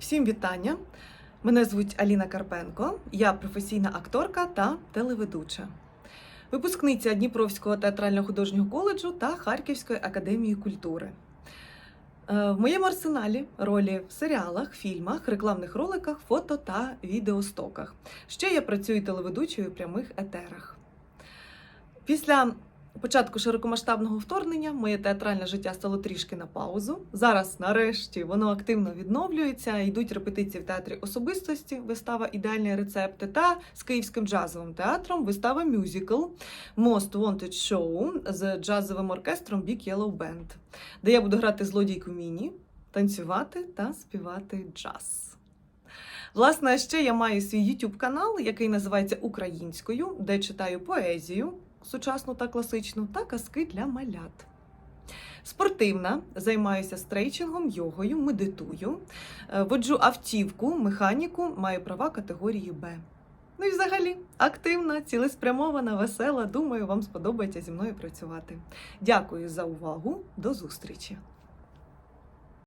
Всім вітання! Мене звуть Аліна Карпенко, я професійна акторка та телеведуча. Випускниця Дніпровського театрально-художнього коледжу та Харківської академії культури. Е, В моєму арсеналі ролі в серіалах, фільмах, рекламних роликах, фото та відеостоках. Ще я працюю телеведучою у прямих етерах. Після початку широкомасштабного вторгнення моє театральне життя стало трішки на паузу. Зараз, нарешті, воно активно відновлюється. Йдуть репетиції в театрі особистості, вистава Ідеальні рецепти та з Київським джазовим театром вистава мюзикл Most Wanted Show з джазовим оркестром Big Yellow Band, де я буду грати злодійку Міні, танцювати та співати джаз. Власне, ще я маю свій YouTube канал, який називається Українською, де читаю поезію сучасну та класичну, та казки для малят. Спортивна, займаюся стрейчингом, йогою, медитую, е, воджу автівку, механіку, маю права категорії Б. Ну і взагалі активна, цілеспрямована, весела. Думаю, вам сподобається зі мною працювати. Дякую за увагу. До зустрічі!